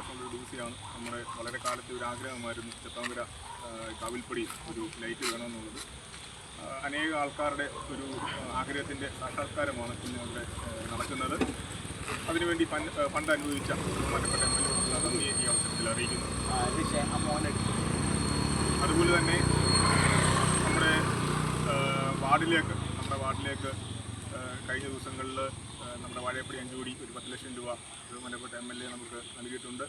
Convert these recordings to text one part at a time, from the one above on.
സന്തോഷമുള്ള ഒരു ദിവസമാണ് നമ്മുടെ വളരെ കാലത്തെ ഒരു ആഗ്രഹമായിരുന്നു ചെത്താമ്പര കാവിൽപ്പടി ഒരു ലൈറ്റ് വേണമെന്നുള്ളത്. അനേക ആൾക്കാരുടെ ഒരു ആഗ്രഹത്തിന്റെ സാക്ഷാത്കാരമാണ് ഇന്ന് ഇവിടെ നടക്കുന്നത്. അതിനുവേണ്ടി ഫണ്ട് അനുവദിച്ച ബഹുമാനപ്പെട്ട എം എൽ എ നന്ദിയെ ഈ അവസരത്തിൽ അറിയിക്കുന്നു. അതുപോലെ തന്നെ നമ്മുടെ വാർഡിലേക്ക് നമ്മുടെ വാർഡിലേക്ക് കഴിഞ്ഞ ദിവസങ്ങളിൽ നമ്മുടെ വാഴയപ്പടി അഞ്ചുകൂടി ഒരു പത്ത് ലക്ഷം രൂപ. ബഹുമാനപ്പെട്ട എം എൽ എ നമുക്ക് നൽകിയിട്ടുണ്ട്.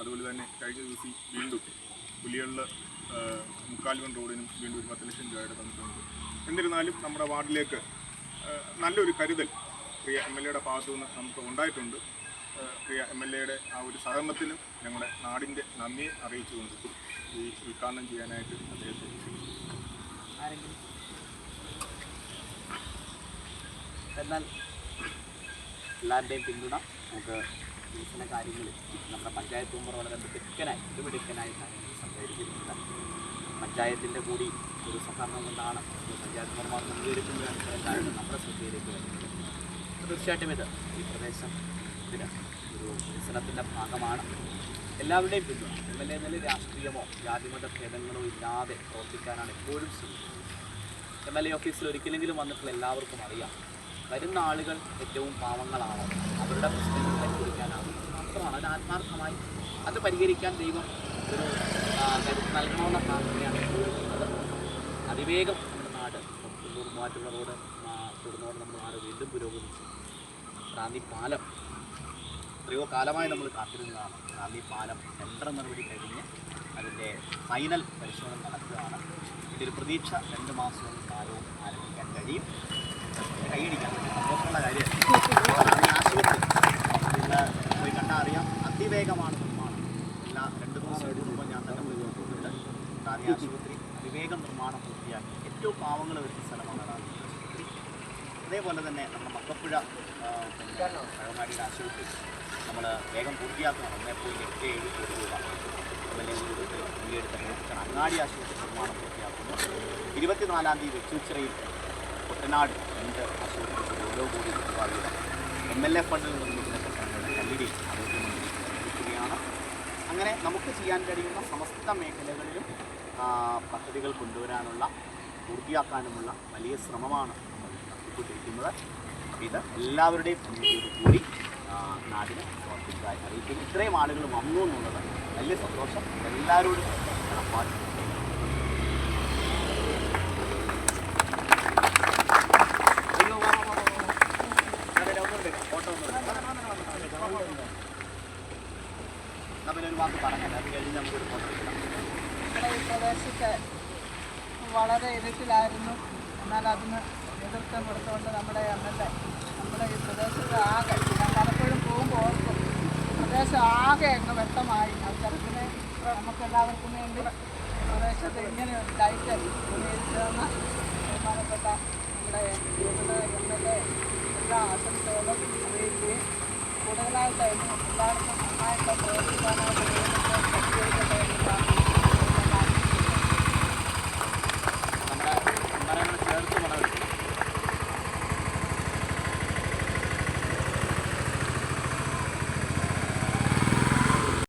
അതുപോലെ തന്നെ കഴിഞ്ഞ ദിവസം വീണ്ടും പുലികളിൽ മുക്കാൽവൻ റോഡിനും വീണ്ടും ഒരു പത്ത് ലക്ഷം രൂപയുടെ തന്നിട്ടുണ്ട്. എന്നിരുന്നാലും നമ്മുടെ വാർഡിലേക്ക് നല്ലൊരു കരുതൽ പ്രിയ എം എൽ എയുടെ ഭാഗത്തു നിന്ന് നമുക്ക് ഉണ്ടായിട്ടുണ്ട്. പ്രിയ എം എൽ എയുടെ ആ ഒരു സഹകരണത്തിനും ഞങ്ങളുടെ നാടിന്റെ നന്ദിയെ അറിയിച്ചുകൊണ്ട് ഈ ഉദ്ഘാടനം ചെയ്യാനായിട്ട് അദ്ദേഹത്തെ എന്നാൽ എല്ലാവരുടെയും പിന്തുണ നമുക്ക് വികസന കാര്യങ്ങളിൽ നമ്മുടെ പഞ്ചായത്ത് മെമ്പർ വളരെ മിടുക്കനായി മിടുക്കനായി സംസാരിക്കുന്നത് പഞ്ചായത്തിന്റെ കൂടി ഒരു സഹകരണം കൊണ്ടാണ് പഞ്ചായത്ത് മെമ്പർമാർ മുൻകൈയെടുക്കുന്നത് ഇത്തരം കാര്യങ്ങൾ നമ്മുടെ ശ്രദ്ധയിലേക്ക് വരുന്നത്. തീർച്ചയായിട്ടും ഇത് ഈ പ്രദേശം ഇതിന് ഒരു വികസനത്തിന്റെ ഭാഗമാണ്. എല്ലാവരുടെയും പിന്തുണ എം എൽ എ നില രാഷ്ട്രീയമോ ജാതിമത ഭേദങ്ങളോ ഇല്ലാതെ പ്രവർത്തിക്കാനാണ് എപ്പോഴും ശ്രമിക്കുന്നത്. എം എൽ എ ഓഫീസിൽ ഒരിക്കലെങ്കിലും വന്നിട്ടുള്ള എല്ലാവർക്കും അറിയാം വരുന്ന ആളുകൾ ഏറ്റവും പാവങ്ങളാണോ. അവരുടെ പ്രശ്നങ്ങൾ പരിഹരിക്കാനാണ്. മാത്രമാണ് അത് ആത്മാർത്ഥമായി അത് പരിഹരിക്കാൻ ദൈവം ഒരു നൽകണമെന്ന പ്രാർത്ഥനയാണ്. അതിവേഗം നമ്മുടെ നാട് തൊണ്ണൂറ് മൂവാറ്റുള്ള റോഡ് തൊടുന്നോട് നമ്മുടെ നാട് വീണ്ടും പുരോഗമിച്ചു. റാന്നി പാലം. എത്രയോ കാലമായി നമ്മൾ കാത്തിരുന്നതാണ്. റാന്നി പാലം യന്ത്ര നടപടി കഴിഞ്ഞ് അതിന്റെ ഫൈനൽ പരിശോധന നടക്കുകയാണ് ഇതിൽ പ്രതീക്ഷ രണ്ട് മാസവും കാലവും ആരംഭിക്കാൻ കഴിയും കൈയടിക്കാൻ പറ്റും സന്തോഷമുള്ള കാര്യമാണ് റാന്നി ആശുപത്രി ഇന്ന് പോയി കണ്ടാൽ അറിയാം അതിവേഗമാണ് നിർമ്മാണം എല്ലാ രണ്ട് ദിവസം കൂടുമ്പോൾ ഞാൻ തന്നെ പോയി നോക്കുന്നുണ്ട് റാന്നി ആശുപത്രി അതിവേഗം നിർമ്മാണം പൂർത്തിയാക്കി. ഏറ്റവും പാവങ്ങൾ വരുന്ന സ്ഥലമാണ് റാന്നി ആശുപത്രി. അതേപോലെ തന്നെ നമ്മുടെ മക്കപ്പുഴ പഴമാടിയുടെ ആശുപത്രി. നമ്മൾ വേഗം പൂർത്തിയാക്കണം. ഒന്നേ പോയിന്റ് എട്ട് ഏഴ് കോടി രൂപ. പ്രവർത്തനം അങ്ങാടി ആശുപത്രി നിർമ്മാണം പൂർത്തിയാക്കുന്നു. ഇരുപത്തിനാലാം തീയതി വെച്ചുച്ചിറയിൽ കുട്ടനാട് രണ്ട് ആശുപത്രി ഓരോ കോടി രൂപ വീതം. എം എൽ എ ഫണ്ടിൽ നിർമ്മിക്കുന്ന കല്ലിടി നിർമ്മിക്കുകയാണ് അങ്ങനെ നമുക്ക് ചെയ്യാൻ കഴിയുന്ന സമസ്ത മേഖലകളിലും പദ്ധതികൾ കൊണ്ടുവരാനുള്ള പൂർത്തിയാക്കാനുമുള്ള വലിയ ശ്രമമാണ് നമ്മൾ നടത്തിക്കൊണ്ടിരിക്കുന്നത്. ഇത് എല്ലാവരുടെയും കൂടി നാടിനെ സമർപ്പിച്ചതായി അറിയിക്കുന്നു. ഇത്രയും ആളുകൾ വന്നു എന്നുള്ളത് വലിയ സന്തോഷം. എല്ലാവരോടും ഒരു ഈ പ്രദേശത്ത് വളരെ ഇരുട്ടിലായിരുന്നു എന്നാൽ അതിന് നേതൃത്വം കൊടുത്തുകൊണ്ട് നമ്മുടെ എം എൽ എ നമ്മുടെ ഈ പ്രദേശത്ത് ആകെ ഞാൻ പലപ്പോഴും പോകുമ്പോൾ ഓർക്കും പ്രദേശം ആകെ അങ്ങ് വ്യക്തമായി അവസരത്തിന് നമുക്ക് എല്ലാവർക്കും വേണ്ടി പ്രദേശത്ത് ഇങ്ങനെ ഒരു ലൈറ്റ് ഉപയോഗിച്ചതെന്ന് ബഹുമാനപ്പെട്ട നമ്മുടെ എം എൽ എ എല്ലാ ആശംസകളും അറിയിക്കുകയും കൂടുതലായിട്ട് അതിന് എല്ലാവർക്കും നന്നായിട്ട് പ്രവർത്തിക്കാനായിട്ട്